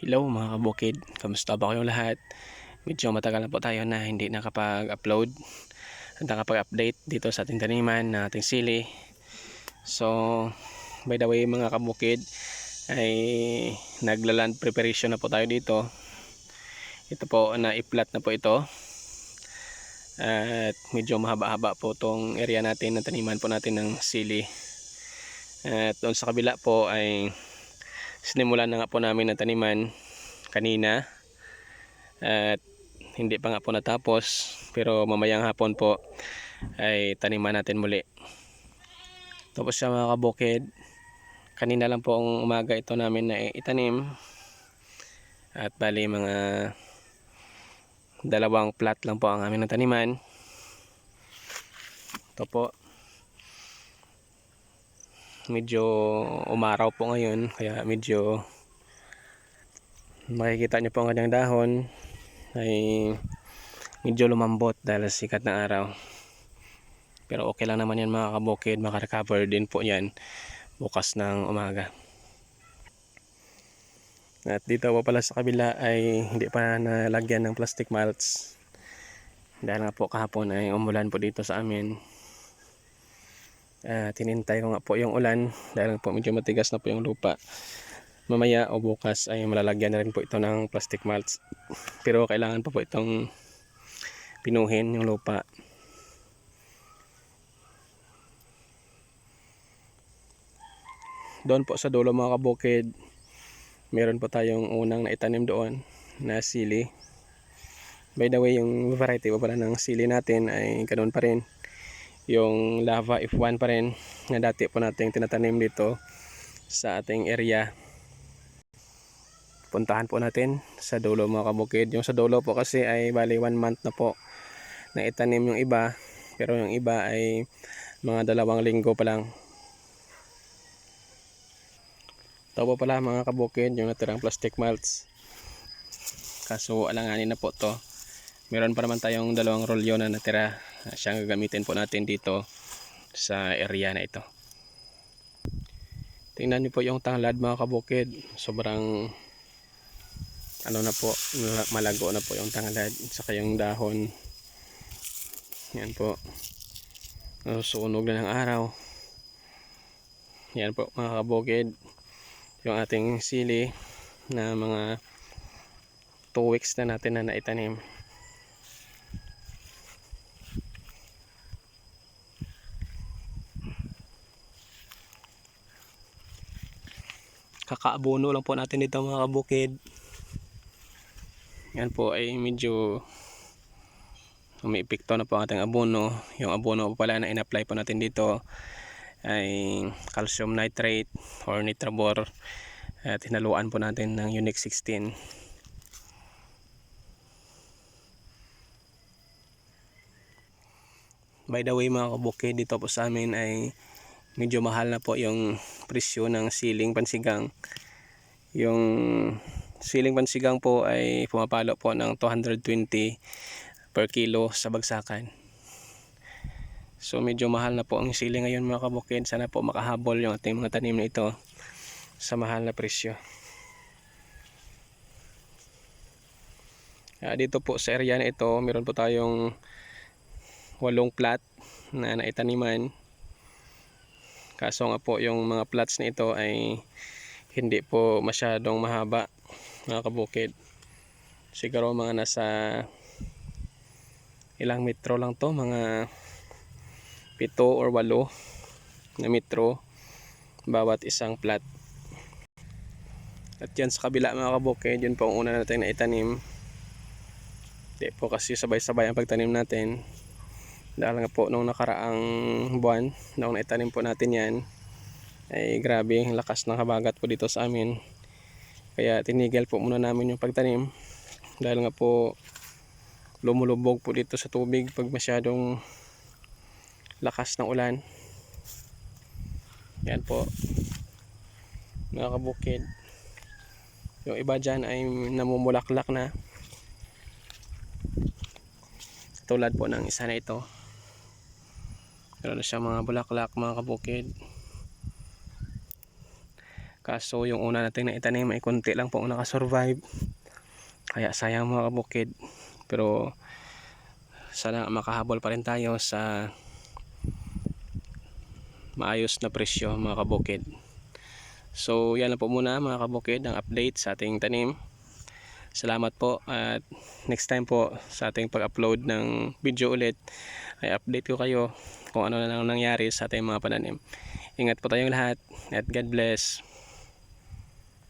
Hello mga kabukid, kamusta ba kayong lahat? Medyo matagal na po tayo na hindi nakapag-upload at nakapag-update dito sa ating taniman na ating sili. So, by the way mga kabukid, ay naglaland preparation na po tayo dito. Ito po na i-plat na po ito. At medyo mahaba-haba po tong area natin na taniman po natin ng sili. At doon sa kabila po ay sinimulan na nga po namin ang taniman kanina. At hindi pa nga po natapos. Pero mamayang hapon po ay taniman natin muli. Tapos siya mga kabukid kanina lang po ang umaga ito namin na itanim. At bali mga dalawang plat lang po ang aming taniman ito po medyo umaraw po ngayon kaya medyo makikita nyo po ang kanyang dahon ay medyo lumambot dahil sikat ng araw. Pero okay lang naman yan mga kabukid. Makarecover din po yan bukas ng umaga. At dito po pala sa kabila ay hindi pa nalagyan ng plastic mulch. Dahil nga po kahapon ay umulan po dito sa amin uh, tinintay ko nga po yung ulan dahil po medyo matigas na po yung lupa. Mamaya o bukas ay malalagyan na rin po ito ng plastic mulch. Pero kailangan pa po itong pinuhin yung lupa. Doon po sa dulo mga kabukid meron po tayong unang naitanim doon na sili. By the way yung variety pa pala ng sili natin ay ganoon pa rin yung lava F1 pa rin na dati po nating tinatanim dito sa ating area. Puntahan po natin sa dulo mga kabukid. Yung sa dulo po kasi ay bali 1 month na po na itanim yung iba. Pero yung iba ay mga dalawang linggo pa lang. Ito po pala mga kabukid yung natirang plastic mulch. Kaso alanganin na po to. Meron pa naman tayong dalawang rolyo na natira siyang gagamitin po natin dito sa area na ito. Tingnan niyo po yung tanglad mga kabukid. Sobrang ano na po malago na po yung tanglad saka yung dahon. Yan po. Sunog na ng araw. Yan po mga kabukid. Yung ating sili na mga 2 weeks na natin na naitanim kakaabono lang po natin dito mga kabukid. Yan po ay medyo epekto na po ang ating abono. Yung abono po pala na in-apply po natin dito ay calcium nitrate or nitrabor at hinaluan po natin ng Unique 16 by the way mga kabukid dito po sa amin ay medyo mahal na po yung presyo ng siling pansigang. Yung siling pansigang po ay pumapalo po ng 220 per kilo sa bagsakan. So medyo mahal na po ang siling ngayon mga kabukid. Sana po makahabol yung ating mga tanim na ito sa mahal na presyo. Uh, dito po sa area na ito meron po tayong walong plat na naitaniman kaso nga po yung mga plots na ito ay hindi po masyadong mahaba mga kabukid. Siguro mga nasa ilang metro lang to mga pito or walo na metro bawat isang plat at yan sa kabila mga kabukid yun po ang una natin na itanim. Hindi po kasi sabay-sabay ang pagtanim natin dahil nga po nung nakaraang buwan nung naitanim po natin yan ay grabe ang lakas ng habagat po dito sa amin. Kaya tinigil po muna namin yung pagtanim. Dahil nga po lumulubog po dito sa tubig pag masyadong lakas ng ulan. Yan po mga kabukid. Yung iba dyan ay namumulaklak na. Tulad po ng isa na ito meron na siya mga bulaklak mga kabukid Kaso yung una natin na itanim ay konti lang po ang nakasurvive. Kaya sayang mga kabukid. Pero sana makahabol pa rin tayo sa maayos na presyo mga kabukid. So yan lang po muna mga kabukid ang update sa ating tanim. Salamat po at next time po sa ating pag-upload ng video ulit ay update ko kayo kung ano na lang nangyari sa ating mga pananim. Ingat po tayong lahat at God bless.